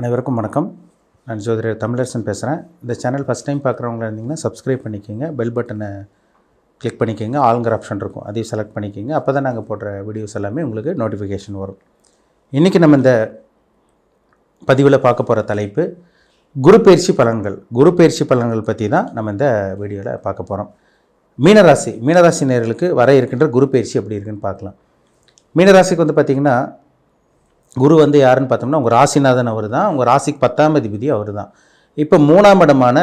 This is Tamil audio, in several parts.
அனைவருக்கும் வணக்கம். நான் ஜோதிடர் தமிழரசன் பேசுகிறேன் இந்த சேனல் ஃபஸ்ட் டைம் பார்க்குறவங்களா இருந்தீங்கன்னா சப்ஸ்கிரைப் பண்ணிக்கோங்க. பெல் பட்டனை கிளிக் பண்ணிக்கோங்க. ஆளுங்கிற ஆப்ஷன் இருக்கும். அதையும் செலக்ட் பண்ணிக்கோங்க. அப்போ தான் நாங்கள் போடுற வீடியோஸ் எல்லாமே உங்களுக்கு நோட்டிஃபிகேஷன் வரும். இன்றைக்கி நம்ம இந்த பதிவில் பார்க்க போகிற தலைப்பு குரு பயிற்சி பலன்கள். குரு பயிற்சி பலன்கள் பற்றி தான் நம்ம இந்த வீடியோவில் பார்க்க போகிறோம் மீனராசி. மீனராசி நேர்களுக்கு வர இருக்கின்ற குரு பயிற்சி எப்படி இருக்குன்னு பார்க்கலாம். மீனராசிக்கு வந்து பார்த்திங்கன்னா குரு வந்து யாருன்னு பார்த்தோம்னா உங்கள் ராசிநாதன் அவர் தான் உங்கள் ராசிக்கு பத்தாம் அதிபதி அவர் தான் இப்போ மூணாம் இடமான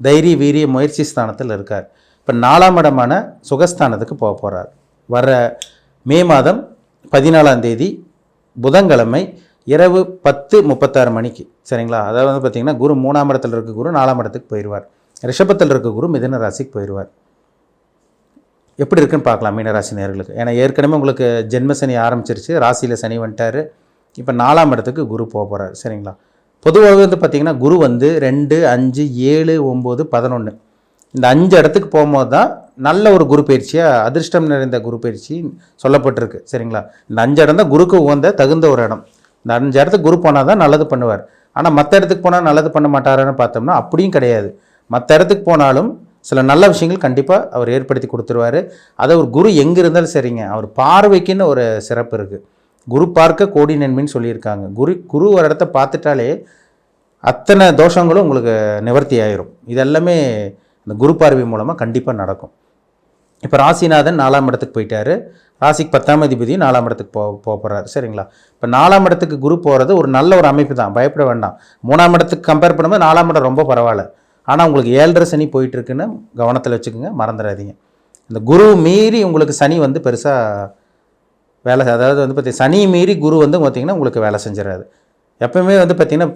தைரிய வீரிய முயற்சி ஸ்தானத்தில் இருக்கார். இப்போ நாலாம் இடமான சுகஸ்தானத்துக்கு போக போகிறார் வர மே மாதம் பதினாலாம் தேதி புதன்கிழமை இரவு பத்து முப்பத்தாறு மணிக்கு சரிங்களா? அதாவது வந்து பார்த்திங்கன்னா குரு மூணாம் இடத்துல இருக்க குரு நாலாம் இடத்துக்கு போயிடுவார் ரிஷபத்தில் இருக்க குரு மிதன ராசிக்கு போயிடுவார் எப்படி இருக்குன்னு பார்க்கலாம் மீனராசி நேர்களுக்கு. ஏன்னா ஏற்கனவே உங்களுக்கு ஜென்ம சனி ஆரம்பிச்சிருச்சு. ராசியில் சனி வந்துட்டார். இப்போ நாலாம் இடத்துக்கு குரு போக போகிறார் சரிங்களா? பொதுவாகவே வந்து பார்த்திங்கன்னா குரு வந்து ரெண்டு அஞ்சு ஏழு ஒம்பது பதினொன்று இந்த அஞ்சு இடத்துக்கு போகும்போது தான் நல்ல ஒரு குரு பயிற்சியாக அதிர்ஷ்டம் நிறைந்த குரு பயிற்சி சொல்லப்பட்டிருக்கு சரிங்களா? இந்த அஞ்சு இடம் தான் குருக்கு உகந்த தகுந்த ஒரு இடம். இந்த அஞ்சு இடத்துக்கு குரு போனால் தான் நல்லது பண்ணுவார். ஆனால் மற்ற இடத்துக்கு போனால் நல்லது பண்ண மாட்டாரான்னு பார்த்தோம்னா அப்படியும் கிடையாது. மற்ற இடத்துக்கு போனாலும் சில நல்ல விஷயங்கள் கண்டிப்பாக அவர் ஏற்படுத்தி கொடுத்துருவாரு. அதை ஒரு குரு எங்கே இருந்தாலும் சரிங்க அவர் பார்வைக்குன்னு ஒரு சிறப்பு இருக்குது குரு பார்க்க கோடி நன்மைன்னு சொல்லியிருக்காங்க. குரு குரு ஒரு இடத்த பார்த்துட்டாலே அத்தனை தோஷங்களும் உங்களுக்கு நிவர்த்தி ஆயிரும். இதெல்லாமே இந்த குரு பார்வை மூலமாக கண்டிப்பாக நடக்கும். இப்போ ராசிநாதன் நாலாம் இடத்துக்கு போயிட்டாரு. ராசிக்கு பத்தாம் அதிபதியும் நாலாம் இடத்துக்கு போ போக போகிறாரு சரிங்களா? இப்போ நாலாம் இடத்துக்கு குரு போகிறது ஒரு நல்ல ஒரு அமைப்பு தான். பயப்பட வேண்டாம். மூணாம் இடத்துக்கு கம்பேர் பண்ணும்போது நாலாம் இடம் ரொம்ப பரவாயில்ல. ஆனால் உங்களுக்கு ஏழரை சனி போயிட்டுருக்குன்னு கவனத்தில் வச்சுக்கோங்க. மறந்துடாதீங்க. இந்த குரு மீறி உங்களுக்கு சனி வந்து பெருசாக வேலை அதாவது வந்து பார்த்திங்கன்னா சனி மீறி குரு வந்து பார்த்திங்கன்னா உங்களுக்கு வேலை செஞ்சிடாது. எப்பவுமே வந்து பார்த்திங்கன்னா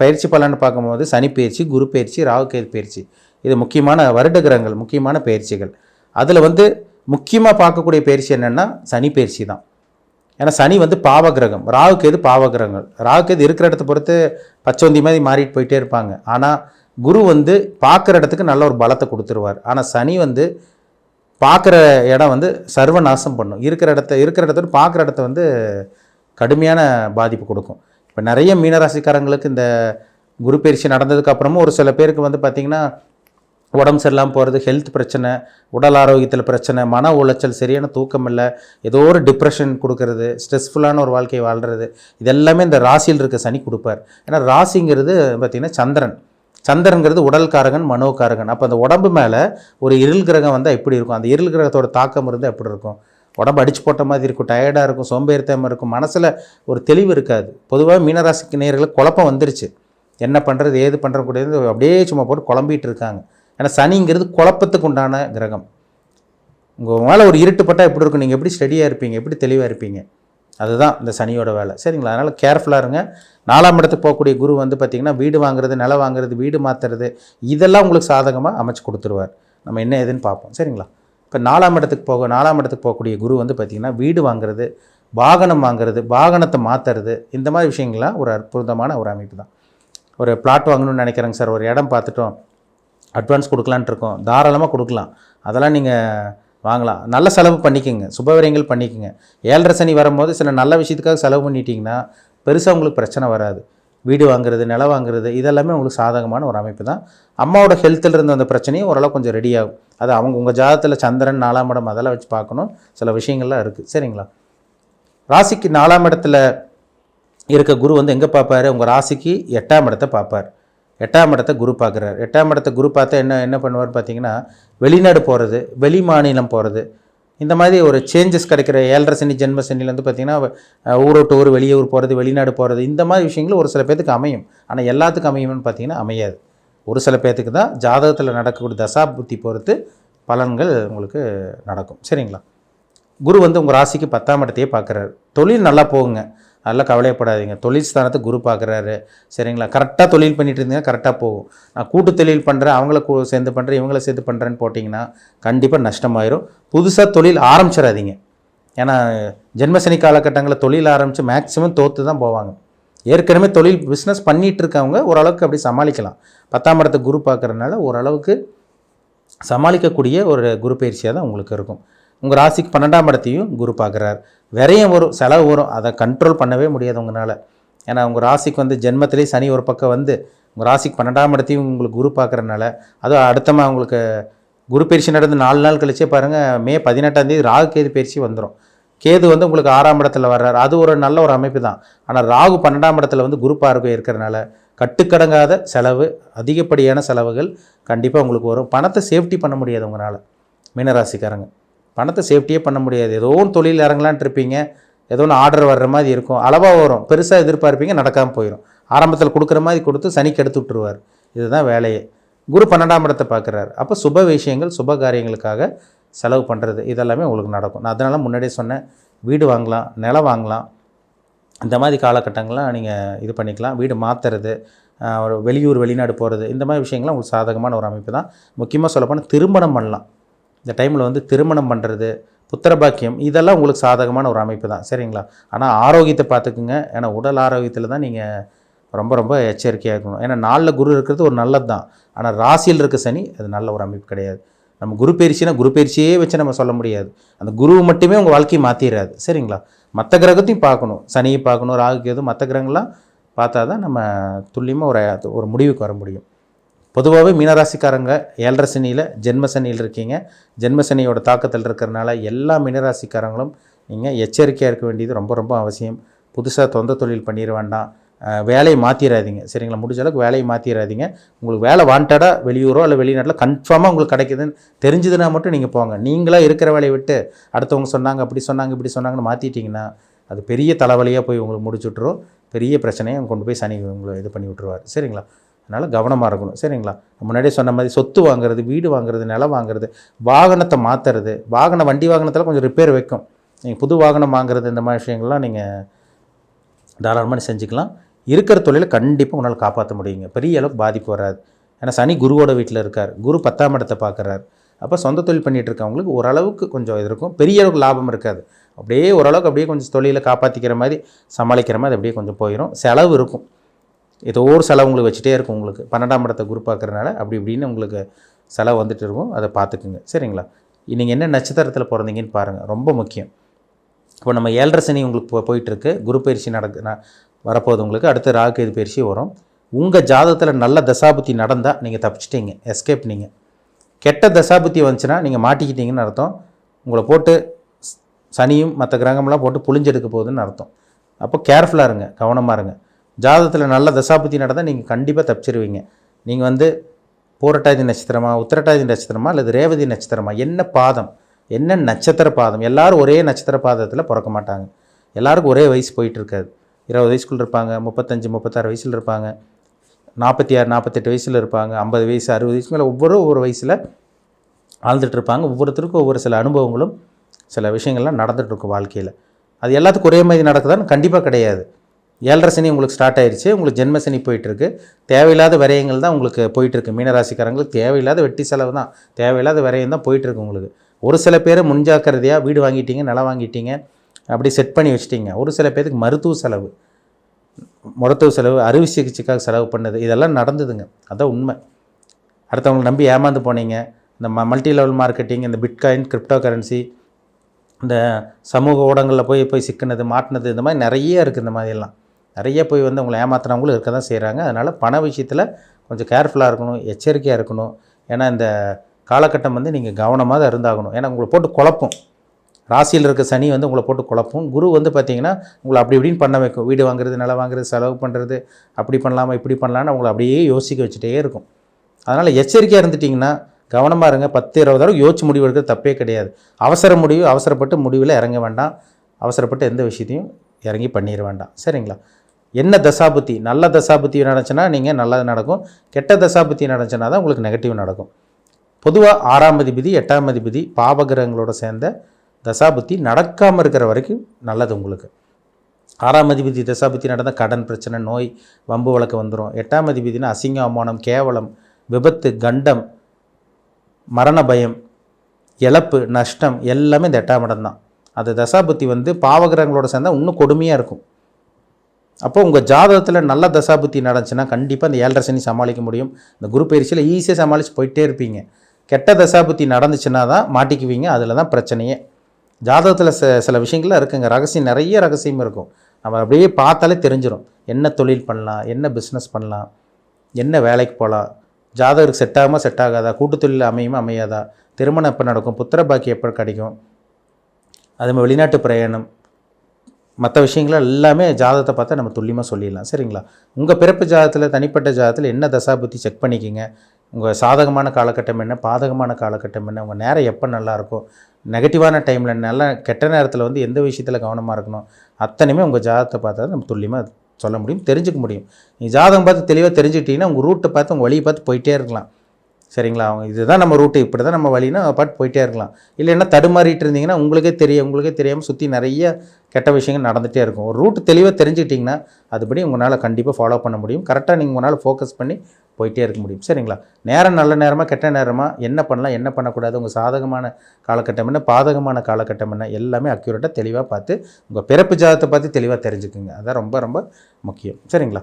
பயிற்சி பலன்னு பார்க்கும்போது சனி பயிற்சி குரு பயிற்சி ராகுகேது பயிற்சி. இது முக்கியமான வருட கிரகங்கள் முக்கியமான பயிற்சிகள். அதில் வந்து முக்கியமாக பார்க்கக்கூடிய பயிற்சி என்னென்னா சனி பயிற்சி தான். ஏன்னா சனி வந்து பாவ கிரகம் ராகுகேது பாவ கிரகங்கள் ராகுகேது இருக்கிற இடத்த பொறுத்து பச்சோந்தி மாதிரி மாறிட்டு போயிட்டே இருப்பாங்க. ஆனால் குரு வந்து பார்க்குற இடத்துக்கு நல்ல ஒரு பலத்தை கொடுத்துருவார். ஆனால் சனி வந்து பார்க்குற இடம் வந்து சர்வநாசம் பண்ணும். இருக்கிற இடத்த இருக்கிற இடத்துல பார்க்குற இடத்த வந்து கடுமையான பாதிப்பு கொடுக்கும். இப்போ நிறைய மீனராசிக்காரங்களுக்கு இந்த குரு பயிற்சி நடந்ததுக்கப்புறமும் ஒரு சில பேருக்கு வந்து பார்த்திங்கன்னா உடம்பு சரியில்லாமல் போகிறது ஹெல்த் பிரச்சனை உடல் ஆரோக்கியத்தில் பிரச்சனை மன உளைச்சல் சரியான தூக்கம் இல்லை ஏதோ ஒரு டிப்ரெஷன் கொடுக்கறது ஸ்ட்ரெஸ்ஃபுல்லான ஒரு வாழ்க்கையை வாழ்கிறது இதெல்லாமே இந்த ராசியில் இருக்க சனி கொடுப்பார். ஏன்னா ராசிங்கிறது பார்த்திங்கன்னா சந்திரன். சந்திரன்கிறது உடல்காரகன் மனோகாரகன். அப்போ அந்த உடம்பு மேலே ஒரு இருள் கிரகம் வந்தால் எப்படி இருக்கும்? அந்த இருள் கிரகத்தோட தாக்கம் இருந்தால் எப்படி இருக்கும்? உடம்பு அடிச்சு போட்ட மாதிரி இருக்கும் டயர்டாக இருக்கும் சோம்பேறித்தனமாக இருக்கும். மனசில் ஒரு தெளிவு இருக்காது. பொதுவாக மீனராசிக்கு நேர்களுக்கு குழப்பம் வந்துருச்சு. என்ன பண்ணுறது ஏது பண்ணுறது கூடியது அப்படியே சும்மா போட்டு குழம்பிட்டு இருக்காங்க. ஏன்னா சனிங்கிறது குழப்பத்துக்கு உண்டான கிரகம். உங்கள் மேலே ஒரு இருட்டுப்பட்டால் எப்படி இருக்கும்? நீங்கள் எப்படி ஸ்டடியாக இருப்பீங்க? எப்படி தெளிவாக இருப்பீங்க? அதுதான் இந்த சனியோட வேலை. சரிங்களா? அதனால் கேர்ஃபுல்லாக இருங்க. நாலாம் இடத்துக்கு போகக்கூடிய குரு வந்து பார்த்திங்கன்னா வீடு வாங்குறது நிலம் வாங்குறது வீடு மாற்றுறது இதெல்லாம் உங்களுக்கு சாதகமாக அமைச்சு கொடுத்துருவார். நம்ம என்ன ஏதுன்னு பார்ப்போம். சரிங்களா? இப்போ நாலாம் இடத்துக்கு போக நாலாம் இடத்துக்கு போகக்கூடிய குரு வந்து பார்த்திங்கன்னா வீடு வாங்குறது வாகனம் வாங்குறது வாகனத்தை மாற்றுறது இந்த மாதிரி விஷயங்கள்லாம் ஒரு அற்புதமான ஒரு அமைப்பு தான். ஒரு பிளாட் வாங்கணும்னு நினைக்கிறேங்க சார். ஒரு இடம் பார்த்துட்டோம். அட்வான்ஸ் கொடுக்கலான்ட்டு இருக்கோம். தாராளமாக கொடுக்கலாம். அதெல்லாம் நீங்கள் வாங்கலாம். நல்ல செலவு பண்ணிக்கோங்க. சுபவிரயங்கள் பண்ணிக்கோங்க. ஏழரை சனி வரும்போது சில நல்ல விஷயத்துக்காக செலவு பண்ணிட்டீங்கன்னா பெருசாக உங்களுக்கு பிரச்சனை வராது. வீடு வாங்குறது நிலம் வாங்குறது இதெல்லாமே உங்களுக்கு சாதகமான ஒரு அமைப்பு தான். அம்மாவோட ஹெல்த்தில் இருந்த அந்த பிரச்சனையும் ஓரளவு கொஞ்சம் ரெடி ஆகும். அது அவங்க உங்கள் ஜாதகத்தில் சந்திரன் நாலாம் இடம் அதெல்லாம் வச்சு பார்க்கணும். சில விஷயங்கள்லாம் இருக்குது சரிங்களா? ராசிக்கு நாலாம் இடத்துல இருக்க குரு வந்து எங்கே பார்ப்பாரு? உங்கள் ராசிக்கு எட்டாம் இடத்தை பார்ப்பார். எட்டாம் இடத்தை குரு பார்க்குறாரு. எட்டாம் இடத்தை குரு பார்த்தா என்ன என்ன பண்ணுவார் பார்த்தீங்கன்னா வெளிநாடு போகிறது வெளி மாநிலம் போகிறது இந்த மாதிரி ஒரு சேஞ்சஸ் கிடைக்கிற ஏழரை சனி ஜென்ம சனிலேருந்து பார்த்தீங்கன்னா அஹ், ஊர் வெளியே ஊர் போகிறது வெளிநாடு போகிறது இந்த மாதிரி விஷயங்கள் ஒரு சில பேர்த்துக்கு அமையும். ஆனால் எல்லாத்துக்கும் அமையும்னு பார்த்தீங்கன்னா அமையாது. ஒரு சில பேர்த்துக்கு தான் ஜாதகத்தில் நடக்கக்கூடிய தசா புத்தி பொறுத்து பலன்கள் உங்களுக்கு நடக்கும். சரிங்களா? குரு வந்து உங்கள் ராசிக்கு பத்தாம் இடத்தையே பார்க்குறாரு. தொழில் நல்லா போகுங்க. அதெல்லாம் கவலையப்படாதீங்க. தொழில் ஸ்தானத்தை குரு பார்க்குறாரு. சரிங்களா? கரெக்டாக தொழில் பண்ணிட்டு இருந்தீங்கன்னா கரெக்டாக போகும். நான் கூட்டு தொழில் பண்ணுறேன் அவங்கள கூ- சேர்ந்து பண்ணுறேன் இவங்கள சேர்த்து பண்ணுறேன்னு போட்டிங்கன்னா கண்டிப்பாக நஷ்டமாயிரும். புதுசாக தொழில் ஆரம்பிச்சிடாதீங்க. ஏன்னா ஜென்மசனி காலகட்டங்களில் தொழில் ஆரம்பித்து மேக்ஸிமம் தோற்று தான் போவாங்க. ஏற்கனவே தொழில் பிஸ்னஸ் பண்ணிகிட்டு இருக்கவங்க ஓரளவுக்கு அப்படி சமாளிக்கலாம். பத்தாம் இடத்தை குரு பார்க்குறதுனால ஓரளவுக்கு சமாளிக்கக்கூடிய ஒரு குரு பயிற்சியாக தான் உங்களுக்கு இருக்கும். உங்கள் ராசிக்கு பன்னெண்டாம் இடத்தையும் குரு பார்க்குறார். விரையும் வரும் செலவு வரும். அதை கண்ட்ரோல் பண்ணவே முடியாது உங்களால். ஏன்னா உங்கள் ராசிக்கு வந்து ஜென்மத்திலே சனி ஒரு பக்கம் வந்து உங்கள் ராசிக்கு பன்னெண்டாம் இடத்தையும் உங்களுக்கு குரு பார்க்குறனால அதுவும் அடுத்தமா உங்களுக்கு குரு பயிற்சி நடந்து நாலு நாள் கழிச்சே பாருங்கள் மே பதினெட்டாந்தேதி ராகு கேது பயிற்சி வந்துடும் கேது வந்து உங்களுக்கு ஆறாம் இடத்துல வர்றாரு. அது ஒரு நல்ல ஒரு அமைப்பு தான். ஆனால் ராகு பன்னெண்டாம் இடத்துல வந்து குரு பார்வை இருக்கிறனால கட்டுக்கடங்காத செலவு அதிகப்படியான செலவுகள் கண்டிப்பாக உங்களுக்கு வரும். பணத்தை சேஃப்டி பண்ண முடியாது உங்களால். மீனராசிக்காரங்க. பணத்தை சேஃப்டியே பண்ண முடியாது. ஏதோ ஒன்று தொழில் இறங்கலான்ட்டு இருப்பீங்க. ஏதோ ஒன்று ஆர்டர் வர்ற மாதிரி இருக்கும். அளவாக வரும். பெருசாக எதிர்பார்ப்பீங்க நடக்காமல் போயிடும் ஆரம்பத்தில் கொடுக்குற மாதிரி கொடுத்து சனிக்கு எடுத்து விட்டுருவார். இதுதான் வேலையே. குரு பன்னெண்டாம் இடத்தை பார்க்குறாரு. அப்போ சுப விஷயங்கள் சுப காரியங்களுக்காக செலவு பண்ணுறது இதெல்லாமே உங்களுக்கு நடக்கும். நான் அதனால் முன்னாடியே சொன்னேன். வீடு வாங்கலாம் நிலம் வாங்கலாம். இந்த மாதிரி காலகட்டங்கள்லாம் நீங்கள் இது பண்ணிக்கலாம். வீடு மாற்றுறது ஒரு வெளியூர் வெளிநாடு போகிறது இந்த மாதிரி விஷயங்கள்லாம் உங்களுக்கு சாதகமான ஒரு அமைப்பு தான். முக்கியமாக சொல்லப்போனால் திருமணம் பண்ணலாம். இந்த டைமில் வந்து திருமணம் பண்ணுறது புத்திரபாக்கியம் இதெல்லாம் உங்களுக்கு சாதகமான ஒரு அமைப்பு தான். சரிங்களா? ஆனால் ஆரோக்கியத்தை பார்த்துக்குங்க. ஏன்னா உடல் ஆரோக்கியத்தில் தான் நீங்கள் ரொம்ப ரொம்ப எச்சரிக்கையாக இருக்கணும். ஏன்னா நாளில் குரு இருக்கிறது ஒரு நல்லது தான். ஆனால் ராசியில் இருக்க சனி அது நல்ல ஒரு அமைப்பு கிடையாது. நம்ம குரு பயிற்சினா குரு பயிற்சியே வச்சு நம்ம சொல்ல முடியாது. அந்த குரு மட்டுமே உங்கள் வாழ்க்கையை மாற்றிடாது சரிங்களா? மற்ற கிரகத்தையும் பார்க்கணும். சனியை பார்க்கணும் ராகு கேது மற்ற கிரகங்கள்லாம் பார்த்தா தான் நம்ம துல்லியமாக ஒரு ஒரு முடிவுக்கு வர முடியும். பொதுவாகவே மீனராசிக்காரங்க ஏழரை சனியில் ஜென்ம சனியில் இருக்கீங்க. ஜென்ம சனியோட தாக்கத்தில் இருக்கிறனால எல்லா மீனராசிக்காரங்களும் நீங்கள் எச்சரிக்கையாக இருக்க வேண்டியது ரொம்ப ரொம்ப அவசியம். புதுசாக தொந்த தொழில் பண்ணிட வேண்டாம். வேலையை மாற்றிடாதீங்க சரிங்களா? முடிஞ்ச அளவுக்கு வேலையை மாற்றிடாதீங்க உங்களுக்கு வேலை வாண்டடாக வெளியூரோ இல்லை வெளிநாட்டில் கன்ஃபார்மாக உங்களுக்கு கிடைக்குதுன்னு தெரிஞ்சதுன்னா மட்டும் நீங்கள் போங்க. நீங்களாக இருக்கிற வேலையை விட்டு அடுத்தவங்க சொன்னாங்க அப்படி சொன்னாங்க இப்படி சொன்னாங்கன்னு மாற்றிட்டிங்கன்னா அது பெரிய தலைவலியாக போய் உங்களுக்கு முடிச்சு விட்ரும் பெரிய பிரச்சனையை கொண்டு போய் சனி உங்களை இது பண்ணி விட்ருவார் சரிங்களா? அதனால் கவனமாக இருக்கணும். சரிங்களா? முன்னாடியே சொன்ன மாதிரி சொத்து வாங்குறது வீடு வாங்குறது நிலம் வாங்குறது வாகனத்தை மாற்றுறது வாகன வண்டி வாகனத்தில் கொஞ்சம் ரிப்பேர் வைக்கும். நீங்கள் புது வாகனம் வாங்குறது இந்த மாதிரி விஷயங்கள்லாம் நீங்கள் தாராளமாக செஞ்சுக்கலாம். இருக்கிற தொழிலை கண்டிப்பாக உங்களால் காப்பாற்ற முடியுங்க. பெரிய அளவுக்கு பாதிப்பு வராது. ஏன்னா சனி குருவோட வீட்டில் இருக்கார். குரு பத்தாம் இடத்தை பார்க்குறாரு அப்போ சொந்த தொழில் பண்ணிகிட்டு இருக்கவங்களுக்கு ஓரளவுக்கு கொஞ்சம் இது இருக்கும். பெரிய அளவுக்கு லாபம் இருக்காது. அப்படியே ஓரளவுக்கு அப்படியே கொஞ்சம் தொழிலை காப்பாற்றிக்கிற மாதிரி சமாளிக்கிற மாதிரி அப்படியே கொஞ்சம் போயிடும் செலவு இருக்கும். ஏதோ ஒரு செலவு உங்களுக்கு வச்சுட்டே இருக்கும் உங்களுக்கு. பன்னெண்டாம் இடத்தை குரூப் பார்க்குறனால அப்படி இப்படின்னு உங்களுக்கு செலவு வந்துட்டு இருக்கும். அதை பார்த்துக்குங்க. சரிங்களா? நீங்கள் என்ன நட்சத்திரத்தில் பிறந்தீங்கன்னு பாருங்கள் ரொம்ப முக்கியம். இப்போ நம்ம ஏழரை சனி உங்களுக்கு போ போயிட்டுருக்கு. குரு பயிற்சி நடக்கு வரப்போகுது உங்களுக்கு. அடுத்து ராகு கேது பயிற்சி வரும். உங்கள் ஜாதகத்தில் நல்ல தசாபுத்தி நடந்தால் நீங்கள் தப்பிச்சிட்டீங்க. எஸ்கேப் நீங்கள் கெட்ட தசாபுத்தி வந்துச்சுன்னா நீங்கள் மாட்டிக்கிட்டீங்கன்னு அர்த்தம். உங்களை போட்டு சனியும் மற்ற கிரகம்லாம் போட்டு புளிஞ்செடுக்க போகுதுன்னு அர்த்தம். அப்போ கேர்ஃபுல்லாக இருங்க. கவனமாக இருங்க. ஜாதகத்தில் நல்ல தசாபுத்தி நடந்தால் நீங்கள் கண்டிப்பாக தப்பிச்சிருவீங்க. நீங்கள் வந்து பூரட்டாதி நட்சத்திரமா உத்திரட்டாதி நட்சத்திரமா அல்லது ரேவதி நட்சத்திரமா என்ன பாதம் என்ன நட்சத்திர பாதம் எல்லோரும் ஒரே நட்சத்திர பாதத்தில் பிறக்க மாட்டாங்க. எல்லாருக்கும் ஒரே வயசு போயிட்டு இருக்காது. இருபது வயசுக்குள்ள இருப்பாங்க முப்பத்தஞ்சு முப்பத்தாறு வயசில் இருப்பாங்க நாற்பத்தி ஆறு நாற்பத்தெட்டு வயசில் இருப்பாங்க ஐம்பது வயசு அறுபது வயசு மேலே ஒவ்வொரு ஒவ்வொரு வயசில் வாழ்ந்துட்டு இருப்பாங்க. ஒவ்வொருத்தருக்கும் ஒவ்வொரு சில அனுபவங்களும் சில விஷயங்கள்லாம் நடந்துகிட்ருக்கும் வாழ்க்கையில். அது எல்லாத்துக்கும் ஒரே மாதிரி நடக்குதான்னு கண்டிப்பாக கிடையாது. ஏழரை சனி உங்களுக்கு ஸ்டார்ட் ஆயிடுச்சு உங்களுக்கு ஜென்ம சனி போயிட்டுருக்கு. தேவையில்லாத விரயங்கள் தான் உங்களுக்கு போயிட்டுருக்கு. மீனராசிக்காரங்களுக்கு தேவையில்லாத வெட்டி செலவு தான். தேவையில்லாத விரயம் தான் போயிட்டுருக்கு உங்களுக்கு. ஒரு சில பேர் முன்ஜாக்கிரதையாக வீடு வாங்கிட்டீங்க நிலம் வாங்கிட்டீங்க அப்படி செட் பண்ணி வச்சிட்டீங்க. ஒரு சில பேருக்கு மருத்துவ செலவு மருத்துவ செலவு அறுவை சிகிச்சைக்காக செலவு பண்ணது இதெல்லாம் நடந்ததுங்க. அதான் உண்மை. அடுத்தவங்களை நம்பி ஏமாந்து போனீங்க. இந்த ம மல்டி லெவல் மார்க்கெட்டிங் இந்த பிட்காயின் கிரிப்டோ கரன்சி இந்த சமூக ஊடகங்களில் போய் போய் சிக்கினது மாட்டினது இந்த மாதிரி நிறைய இருக்குது இந்த மாதிரியெல்லாம் நிறைய போய் வந்து உங்களை ஏமாத்துறவங்களும் இருக்க தான் செய்கிறாங்க அதனால் பண விஷயத்தில் கொஞ்சம் கேர்ஃபுல்லாக இருக்கணும் எச்சரிக்கையாக இருக்கணும். ஏன்னா இந்த காலகட்டம் வந்து நீங்கள் கவனமாக தான் இருந்தாகணும். ஏன்னா உங்களை போட்டு குழப்பம். ராசியில் இருக்க சனி வந்து உங்களை போட்டு குழப்பும். குரு வந்து பார்த்தீங்கன்னா உங்களை அப்படி இப்படின்னு பண்ண வைக்கும். வீடு வாங்குறது நிலம் வாங்குறது செலவு பண்ணுறது அப்படி பண்ணலாமா இப்படி பண்ணலான்னு உங்களை அப்படியே யோசிக்க வச்சுட்டே இருக்கும். அதனால் எச்சரிக்கையாக இருந்துட்டிங்கன்னா கவனமாக இருங்க. பத்து இருபது தடவை யோசிச்சு முடிவு எடுக்கிறது தப்பே கிடையாது. அவசர முடிவு அவசரப்பட்டு முடிவில் இறங்க வேண்டாம். அவசரப்பட்டு எந்த விஷயத்தையும் இறங்கி பண்ணிட வேண்டாம். சரிங்களா? என்ன தசாபுத்தி? நல்ல தசாபுத்தி நடந்துச்சுன்னா நீங்கள் நல்லது நடக்கும். கெட்ட தசாபுத்தி நடந்துச்சுன்னா தான் உங்களுக்கு நெகட்டிவ் நடக்கும். பொதுவாக ஆறாம் அதிபதி எட்டாம் அதிபதி பாவகிரகங்களோட சேர்ந்த தசாபுத்தி நடக்காமல் இருக்கிற வரைக்கும் நல்லது உங்களுக்கு. ஆறாம் அதிபதி தசாபுத்தி நடந்தால் கடன் பிரச்சனை நோய் வம்பு வழக்கு வந்துடும் எட்டாம் அதிபதினா அசிங்க அவமானம் கேவலம் விபத்து கண்டம் மரண பயம் இழப்பு நஷ்டம் எல்லாமே இந்த எட்டாம் இடம் தான். அது தசாபுத்தி வந்து பாவகிரகங்களோட சேர்ந்தால் இன்னும் கொடுமையாக இருக்கும். அப்போ உங்கள் ஜாதகத்தில் நல்ல தசாபுத்தி நடந்துச்சுன்னா கண்டிப்பாக இந்த ஏழரை சனி சமாளிக்க முடியும். இந்த குரு பயிற்சியில் ஈஸியாக சமாளித்து போயிட்டே இருப்பீங்க. கெட்ட தசாபுத்தி நடந்துச்சுன்னா தான் மாட்டிக்குவீங்க. அதில் தான் பிரச்சனையே. ஜாதகத்தில் ச சில விஷயங்கள்லாம் இருக்குங்க. ரகசியம் நிறைய ரகசியம் இருக்கும். நம்ம அப்படியே பார்த்தாலே தெரிஞ்சிடும் என்ன தொழில் பண்ணலாம்? என்ன பிஸ்னஸ் பண்ணலாம்? என்ன வேலைக்கு போகலாம்? ஜாதகருக்கு செட் ஆகுமா? செட் ஆகாதா? கூட்டு தொழில் அமையுமா? அமையாதா? திருமணம் எப்போ நடக்கும்? புத்திர பாக்கி எப்போ கிடைக்கும்? அதே மாதிரி வெளிநாட்டு பிரயாணம். மற்ற விஷயங்கள் எல்லாமே ஜாதகத்தை பார்த்தா நம்ம துல்லியமாக சொல்லிடலாம். சரிங்களா? உங்கள் பிறப்பு ஜாதகத்தில் தனிப்பட்ட ஜாதகத்தில் என்ன தசாபுத்தி செக் பண்ணிக்கிங்க? உங்கள் சாதகமான காலகட்டம் என்ன? பாதகமான காலகட்டம் என்ன? உங்கள் நேரம் எப்போ நல்லாயிருக்கும் நெகட்டிவான டைமில் நல்லா கெட்ட நேரத்தில் வந்து எந்த விஷயத்தில் கவனமாக இருக்கணும்? அத்தனையுமே உங்கள் ஜாதகத்தை பார்த்தா நம்ம துல்லியமாக சொல்ல முடியும் தெரிஞ்சுக்க முடியும். நீ ஜாதகம் பார்த்து தெளிவாக தெரிஞ்சுக்கிட்டிங்கன்னா உங்கள் ரூட்டை பார்த்து உங்கள் வழியை பார்த்து போயிட்டே இருக்கலாம். சரிங்களா? அவங்க இதுதான் நம்ம ரூட்டு இப்படி தான் நம்ம வழினா பாட்டு போயிட்டே இருக்கலாம். இல்லைன்னா தடுமாறிட்டு இருந்தீங்கன்னா உங்களுக்கே தெரியும் உங்களுக்கே தெரியாமல் சுற்றி நிறைய கெட்ட விஷயங்கள் நடந்துகிட்டே இருக்கும். ஒரு ரூட் தெளிவாக தெரிஞ்சுக்கிட்டிங்கன்னா அதுபடி உங்களால் கண்டிப்பாக ஃபாலோ பண்ண முடியும். கரெக்டாக நீங்கள் உங்களால் ஃபோக்கஸ் பண்ணி போயிட்டே இருக்க முடியும். சரிங்களா? நேரம் நல்ல நேரமாக கெட்ட நேரமாக என்ன பண்ணலாம் என்ன பண்ணக்கூடாது உங்கள் சாதகமான காலகட்டம் என்ன பாதகமான காலகட்டம் என்ன எல்லாமே அக்யூரேட்டாக தெளிவாக பார்த்து உங்கள் பிறப்பு ஜாதத்தை பார்த்து தெளிவாக தெரிஞ்சுக்குங்க. அதான் ரொம்ப ரொம்ப முக்கியம். சரிங்களா?